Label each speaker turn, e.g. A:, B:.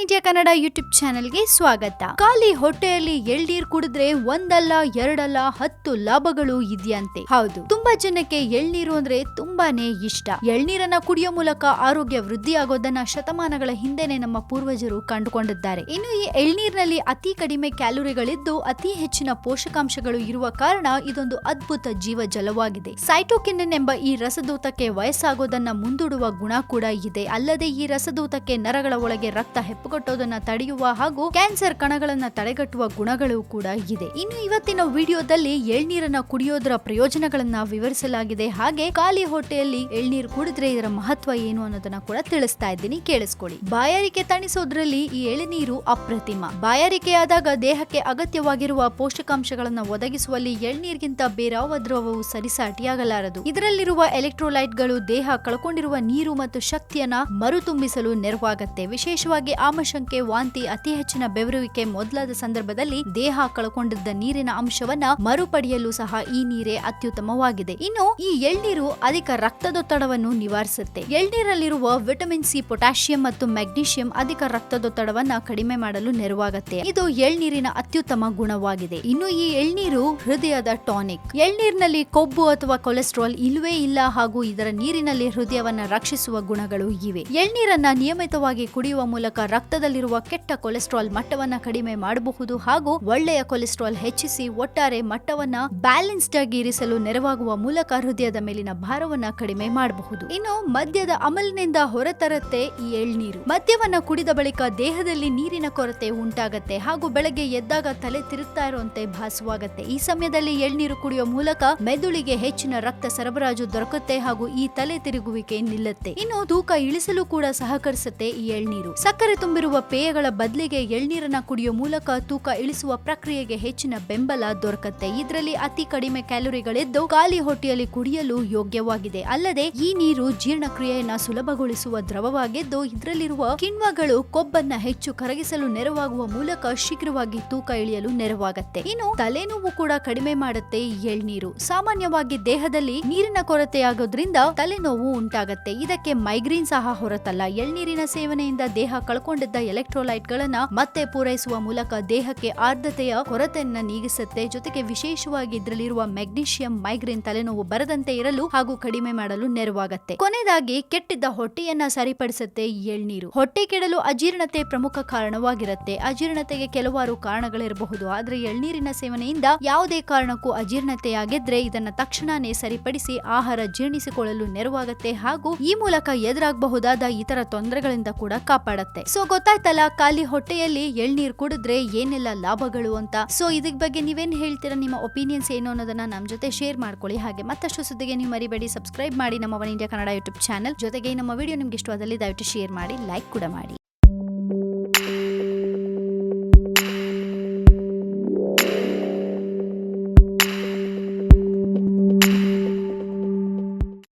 A: India Kannada YouTube ಚಾನೆಲ್ಗೆ ಸ್ವಾಗತ. ಖಾಲಿ ಹೊಟ್ಟೆಯಲ್ಲಿ ಎಳ್ನೀರ್ ಕುಡಿದ್ರೆ ಒಂದಲ್ಲ, ಎರಡಲ್ಲ, ಹತ್ತು ಲಾಭಗಳು ಇದೆಯಂತೆ. ಹೌದು, ತುಂಬಾ ಜನಕ್ಕೆ ಎಳ್ನೀರು ಅಂದ್ರೆ ತುಂಬಾನೇ ಇಷ್ಟ. ಎಳ್ನೀರನ್ನ ಕುಡಿಯೋ ಮೂಲಕ ಆರೋಗ್ಯ ವೃದ್ಧಿಯಾಗೋದನ್ನ ಶತಮಾನಗಳ ಹಿಂದೆನೆ ನಮ್ಮ ಪೂರ್ವಜರು ಕಂಡುಕೊಂಡಿದ್ದಾರೆ. ಇನ್ನು ಈ ಎಳ್ನೀರಿನಲ್ಲಿ ಅತಿ ಕಡಿಮೆ ಕ್ಯಾಲೋರಿಗಳಿದ್ದು ಅತಿ ಹೆಚ್ಚಿನ ಪೋಷಕಾಂಶಗಳು ಇರುವ ಕಾರಣ ಇದೊಂದು ಅದ್ಭುತ ಜೀವ ಜಲವಾಗಿದೆ. ಎಂಬ ಈ ರಸದೂತಕ್ಕೆ ವಯಸ್ಸಾಗೋದನ್ನ ಮುಂದೂಡುವ ಗುಣ ಕೂಡ ಇದೆ. ಅಲ್ಲದೆ ಈ ರಸದೂತಕ್ಕೆ ನರಗಳ ಒಳಗೆ ರಕ್ತ ಹೆಪ್ಪುಗಟ್ಟೋದನ್ನ ತಡೆಯುವ ಹಾಗೂ ಕ್ಯಾನ್ಸರ್ ಕಣಗಳನ್ನ ತಡೆಗಟ್ಟುವ ಗುಣಗಳು ಕೂಡ ಇದೆ. ಇನ್ನು ಇವತ್ತಿನ ವಿಡಿಯೋದಲ್ಲಿ ಎಳ್ನೀರನ್ನ ಕುಡಿಯೋದರ ಪ್ರಯೋಜನಗಳನ್ನ ವಿವರಿಸಲಾಗಿದೆ. ಹಾಗೆ ಖಾಲಿ ಹೊಟ್ಟೆಯಲ್ಲಿ ಎಳ್ನೀರು ಕುಡಿದ್ರೆ ಇದರ ಮಹತ್ವ ಏನು ಅನ್ನೋದನ್ನ ಕೂಡ ತಿಳಿಸ್ತಾ ಇದ್ದೀನಿ. ಕೇಳಿಸ್ಕೊಳ್ಳಿ. ಬಾಯಾರಿಕೆ ತಣಿಸೋದ್ರಲ್ಲಿ ಈ ಎಳನೀರು ಅಪ್ರತಿಮ. ಬಾಯಾರಿಕೆಯಾದಾಗ ದೇಹಕ್ಕೆ ಅಗತ್ಯವಾಗಿರುವ ಪೋಷಕಾಂಶಗಳನ್ನ ಒದಗಿಸುವಲ್ಲಿ ಎಳ್ನೀರ್ಗಿಂತ ಬೇರಾವ ದ್ರವವು ಸರಿಸಾಟಿಯಾಗಲಾರದು. ಇದರಲ್ಲಿರುವ ಎಲೆಕ್ಟ್ರೋಲೈಟ್ಗಳು ದೇಹ ಕಳ್ಕೊಂಡಿರುವ ನೀರು ಮತ್ತು ಶಕ್ತಿಯನ್ನ ಮರುತುಂಬಿಸಲು ನೆರವಾಗತ್ತೆ. ವಿಶೇಷವಾಗಿ ಆಮಶಂಕೆ ವಾಂತಿ ಅತಿ ಹೆಚ್ಚಿನ ಬೆವರುವಿಕೆ ಮೊದಲಾದ ಸಂದರ್ಭದಲ್ಲಿ ದೇಹ ಕಳಕೊಂಡಿದ್ದ ನೀರಿನ ಅಂಶವನ್ನ ಮರುಪಡೆಯಲು ಸಹ ಈ ನೀರೇ ಅತ್ಯುತ್ತಮವಾಗಿದೆ. ಇನ್ನು ಈ ಎಳ್ನೀರು ಅಧಿಕ ರಕ್ತದೊತ್ತಡವನ್ನು ನಿವಾರಿಸುತ್ತೆ. ಎಳ್ನೀರಲ್ಲಿರುವ ವಿಟಮಿನ್ ಸಿ, ಪೊಟ್ಯಾಷಿಯಂ ಮತ್ತು ಮೆಗ್ನೀಷಿಯಂ ಅಧಿಕ ರಕ್ತದೊತ್ತಡವನ್ನ ಕಡಿಮೆ ಮಾಡಲು ನೆರವಾಗುತ್ತೆ. ಇದು ಎಳ್ನೀರಿನ ಅತ್ಯುತ್ತಮ ಗುಣವಾಗಿದೆ. ಇನ್ನು ಈ ಎಳ್ನೀರು ಹೃದಯದ ಟಾನಿಕ್. ಎಳ್ನೀರಿನಲ್ಲಿ ಕೊಬ್ಬು ಅಥವಾ ಕೊಲೆಸ್ಟ್ರಾಲ್ ಇಲ್ಲವೇ ಇಲ್ಲ ಹಾಗೂ ಇದರ ನೀರಿನಲ್ಲಿ ಹೃದಯವನ್ನ ರಕ್ಷಿಸುವ ಗುಣಗಳು ಇವೆ. ಎಳ್ನೀರನ್ನ ನಿಯಮಿತವಾಗಿ ಕುಡಿಯುವ ಮೂಲಕ ರಕ್ತದಲ್ಲಿರುವ ಕೆಟ್ಟ ಕೊಲೆಸ್ಟ್ರಾಲ್ ಮಟ್ಟವನ್ನ ಕಡಿಮೆ ಮಾಡಬಹುದು ಹಾಗೂ ಒಳ್ಳೆಯ ಕೊಲೆಸ್ಟ್ರಾಲ್ ಹೆಚ್ಚಿಸಿ ಒಟ್ಟಾರೆ ಮಟ್ಟವನ್ನ ಬ್ಯಾಲೆನ್ಸ್ಡ್ ಆಗಿ ಇರಿಸಲು ನೆರವಾಗುವ ಮೂಲಕ ಹೃದಯದ ಮೇಲಿನ ಭಾರವನ್ನ ಕಡಿಮೆ ಮಾಡಬಹುದು. ಇನ್ನು ಮದ್ಯದ ಅಮಲಿನಿಂದ ಹೊರತರತ್ತೆ ಈ ಎಳ್ನೀರು. ಮದ್ಯವನ್ನ ಕುಡಿದ ಬಳಿಕ ದೇಹದಲ್ಲಿ ನೀರಿನ ಕೊರತೆ ಉಂಟಾಗತ್ತೆ ಹಾಗೂ ಬೆಳಗ್ಗೆ ಎದ್ದಾಗ ತಲೆ ತಿರುಗ್ತಾ ಇರುವಂತೆ ಭಾಸವಾಗತ್ತೆ. ಈ ಸಮಯದಲ್ಲಿ ಎಳ್ನೀರು ಕುಡಿಯುವ ಮೂಲಕ ಮೆದುಳಿಗೆ ಹೆಚ್ಚಿನ ರಕ್ತ ಸರಬರಾಜು ದೊರಕುತ್ತೆ ಹಾಗೂ ಈ ತಲೆ ತಿರುಗುವಿಕೆ ನಿಲ್ಲುತ್ತೆ. ಇನ್ನು ತೂಕ ಇಳಿಸಲು ಕೂಡ ಸಹಕರಿಸುತ್ತೆ ಈ ಎಳ್ನೀರು. ಸಕ್ಕರೆ ತುಂಬಿರುವ ಪೇಯಗಳ ಬದಲಿಗೆ ಎಳ್ನೀರನ್ನ ಕುಡಿಯೋ ಮೂಲಕ ತೂಕ ಇಳಿಸುವ ಪ್ರಕ್ರಿಯೆಗೆ ಹೆಚ್ಚಿನ ಬೆಂಬಲ ದೊರಕತ್ತೆ. ಇದರಲ್ಲಿ ಅತಿ ಕಡಿಮೆ ಕ್ಯಾಲೋರಿಗಳಿದ್ದು ಖಾಲಿ ಹೊಟ್ಟೆಯಲ್ಲಿ ಕುಡಿಯಲು ಯೋಗ್ಯವಾಗಿದೆ. ಅಲ್ಲದೆ ಈ ನೀರು ಜೀರ್ಣಕ್ರಿಯೆಯನ್ನ ಸುಲಭಗೊಳಿಸುವ ದ್ರವವಾಗಿದ್ದು, ಇದರಲ್ಲಿರುವ ಕಿಣ್ವಗಳು ಕೊಬ್ಬನ್ನ ಹೆಚ್ಚು ಕರಗಿಸಲು ನೆರವಾಗುವ ಮೂಲಕ ಶೀಘ್ರವಾಗಿ ತೂಕ ಇಳಿಯಲು ನೆರವಾಗುತ್ತೆ. ಇನ್ನು ತಲೆನೋವು ಕೂಡ ಕಡಿಮೆ ಮಾಡುತ್ತೆ ಎಳ್ನೀರು. ಸಾಮಾನ್ಯವಾಗಿ ದೇಹದಲ್ಲಿ ನೀರಿನ ಕೊರತೆಯಾಗೋದ್ರಿಂದ ತಲೆನೋವು ಉಂಟಾಗುತ್ತೆ. ಇದಕ್ಕೆ ಮೈಗ್ರೇನ್ ಸಹ ಹೊರತಲ್ಲ. ಎಳ್ನೀರಿನ ಸೇವನೆಯಿಂದ ದೇಹ ಕಳ್ಕೊಂಡಿದ್ದ ಎಲೆಕ್ಟ್ರೋಲೈಟ್ ಗಳನ್ನ ಮತ್ತೆ ಪೂರೈಸುವ ಮೂಲಕ ದೇಹಕ್ಕೆ ಆರ್ದ್ರತೆಯ ಕೊರತೆಯನ್ನ ನೀಗಿಸುತ್ತೆ. ಜೊತೆಗೆ ವಿಶೇಷವಾಗಿ ಇದರಲ್ಲಿರುವ ಮೆಗ್ನೀಷಿಯಂ, ಮೈಗ್ರೇನ್ ತಲೆನೋವು ಬರದಂತೆ ಇರಲು ಹಾಗೂ ಕಡಿಮೆ ಮಾಡಲು ನೆರವಾಗುತ್ತೆ. ಕೊನೆಯದಾಗಿ ಕೆಟ್ಟಿದ್ದ ಹೊಟ್ಟೆಯನ್ನ ಸರಿಪಡಿಸುತ್ತೆ ಎಳ್ನೀರು. ಹೊಟ್ಟೆ ಕೆಡಲು ಅಜೀರ್ಣತೆ ಪ್ರಮುಖ ಕಾರಣವಾಗಿರುತ್ತೆ. ಅಜೀರ್ಣತೆಗೆ ಕೆಲವಾರು ಕಾರಣಗಳಿರಬಹುದು. ಆದ್ರೆ ಎಳ್ನೀರಿನ ಸೇವನೆಯಿಂದ ಯಾವುದೇ ಕಾರಣಕ್ಕೂ ಅಜೀರ್ಣತೆಯಾಗಿದ್ರೆ ಇದನ್ನ ತಕ್ಷಣನೇ ಸರಿಪಡಿಸಿ ಆಹಾರ ಜೀರ್ಣಿಸಿಕೊಳ್ಳಲು ನೆರವಾಗುತ್ತೆ ಹಾಗೂ ಈ ಮೂಲಕ ಎದುರಾಗಬಹುದಾದ ಇತರ ತೊಂದರೆಗಳಿಂದ ಕೂಡ ಕಾಪಾಡುತ್ತೆ. ಸೊ ಗೊತ್ತಾಯ್ತಲ್ಲ, ಖಾಲಿ ಹೊಟ್ಟೆಯಲ್ಲಿ ಎಳ್ನೀರ್ ಕುಡಿದ್ರೆ ಏನೆಲ್ಲ ಲಾಭಗಳು ಅಂತ. ಸೊ ಇದಕ್ ಬಗ್ಗೆ ನೀವೇನ್ ಹೇಳ್ತೀರಾ? ನಿಮ್ಮ ಒಪಿನಿಯನ್ಸ್ ಏನು ಅನ್ನೋದನ್ನ ನಮ್ಮ ಜೊತೆ ಶೇರ್ ಮಾಡ್ಕೊಳ್ಳಿ. ಹಾಗೆ ಮತ್ತಷ್ಟು ಸುದ್ದಿಗೆ ನೀವು ಮರಿಬೇಡಿ. ಸಬ್ಸ್ಕ್ರೈಬ್ ಮಾಡಿ ನಮ್ಮ One India Kannada YouTube channel ಜೊತೆಗೆ ನಮ್ಮ ವಿಡಿಯೋ ನಿಮ್ಗೆ ಇಷ್ಟವಾದಲ್ಲಿ ದಯವಿಟ್ಟು ಶೇರ್ ಮಾಡಿ ಲೈಕ್ ಕೂಡ ಮಾಡಿ.